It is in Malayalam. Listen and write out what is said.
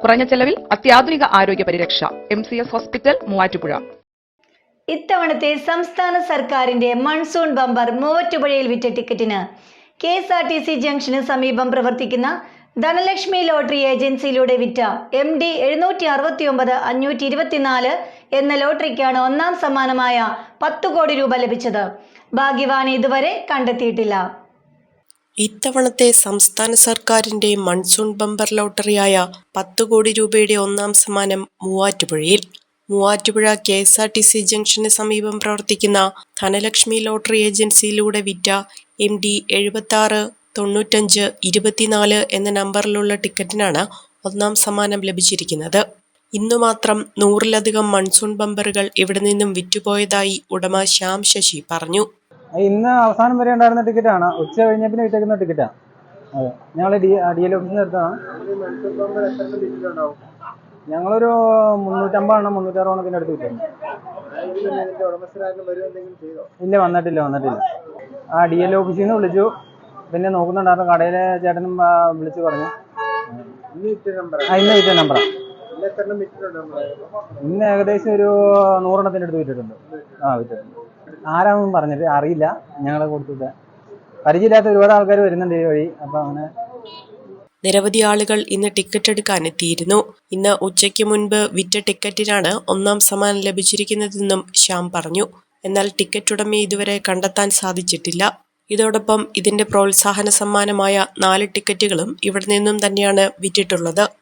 കുറഞ്ഞ ചെലവിൽ അത്യാധുനിക ആരോഗ്യ പരിരക്ഷ. M C S hospital Muvattupuzha. ഇത്തവണത്തെ സംസ്ഥാന സർക്കാരിന്റെ മൺസൂൺ ബമ്പർ മൂവറ്റുപുഴയിൽ വിറ്റ ടിക്കറ്റിന് K S R T C junction സമീപം പ്രവർത്തിക്കുന്ന ധനലക്ഷ്മി ലോട്ടറി ഏജൻസിയിലൂടെ വിറ്റ എം ഡി എഴുന്നൂറ്റി അറുപത്തി ഒമ്പത് അഞ്ഞൂറ്റി ഇരുപത്തിനാല് എന്ന ലോട്ടറിക്കാണ് ഒന്നാം സമ്മാനമായ പത്ത് കോടി രൂപ ലഭിച്ചത്. ഭാഗ്യവാനെ ഇതുവരെ കണ്ടെത്തിയിട്ടില്ല. ഇത്തവണത്തെ സംസ്ഥാന സർക്കാരിന്റെ മൺസൂൺ ബമ്പർ ലോട്ടറിയായ പത്ത് കോടി രൂപയുടെ ഒന്നാം സമ്മാനം മൂവാറ്റുപുഴയിൽ. Muvattupuzha K S R T C junction സമീപം പ്രവർത്തിക്കുന്ന ധനലക്ഷ്മി ലോട്ടറി ഏജൻസിയിലൂടെ വിറ്റ എം ഡി എഴുപത്തി ആറ് തൊണ്ണൂറ്റഞ്ച് ഇരുപത്തിനാല് എന്ന നമ്പറിലുള്ള ടിക്കറ്റിനാണ് ഒന്നാം സമ്മാനം ലഭിച്ചിരിക്കുന്നത്. ഇന്നു മാത്രം നൂറിലധികം മൺസൂൺ ബമ്പറുകൾ ഇവിടെ നിന്നും വിറ്റുപോയതായി ഉടമ ശ്യാം ശശി പറഞ്ഞു. ഇന്ന് അവസാനം വരെ ഉണ്ടായിരുന്ന ടിക്കറ്റാണ് ഉച്ച കഴിഞ്ഞ പിന്നെ ഇട്ടേക്കുന്ന ടിക്കറ്റാണ് അതെ. ഞങ്ങൾ ഡി ഡി എൽ ഓഫീസിൽ നിന്ന് എടുത്തതാണ്. ഞങ്ങളൊരു മുന്നൂറ്റമ്പതെണ്ണം പിന്നെ അടുത്ത് കിട്ടുന്നു ഇല്ല വന്നിട്ടില്ല വന്നിട്ടില്ല. ആ ഡി എൽ ഓഫീസിൽ നിന്ന് വിളിച്ചു. പിന്നെ നോക്കുന്നുണ്ടായിരുന്നു. കടയിലെ ചേട്ടനും വിളിച്ചു പറഞ്ഞു. ഇന്ന് കിട്ടിയ നമ്പറാണ് ഇന്ന് ഏകദേശം ഒരു നൂറെണ്ണത്തിന്റെ അടുത്ത് വിറ്റിട്ടുണ്ട്. ആ വിറ്റിട്ടുണ്ട്. ആരാണെന്നും പറഞ്ഞിട്ട് അറിയില്ല. ഞങ്ങളെ കൊടുത്തിട്ട്. പരിചയമില്ലാത്ത ഒരുപാട് ആൾക്കാർ വരുന്നുണ്ട് ഈ വഴി. അപ്പൊ അങ്ങനെ നിരവധി ആളുകൾ ഇന്ന് ടിക്കറ്റ് എടുക്കാൻ എത്തിയിരുന്നു ഇന്ന് ഉച്ചയ്ക്ക് മുൻപ് വിറ്റ ടിക്കറ്റിനാണ് ഒന്നാം സമ്മാനം ലഭിച്ചിരിക്കുന്നതെന്നും ശ്യാം പറഞ്ഞു. എന്നാൽ ടിക്കറ്റ് ഉടമയെ ഇതുവരെ കണ്ടെത്താൻ സാധിച്ചിട്ടില്ല. ഇതോടൊപ്പം ഇതിന്റെ പ്രോത്സാഹന സമ്മാനമായ നാല് ടിക്കറ്റുകളും ഇവിടെ നിന്നും തന്നെയാണ് വിറ്റിട്ടുള്ളത്.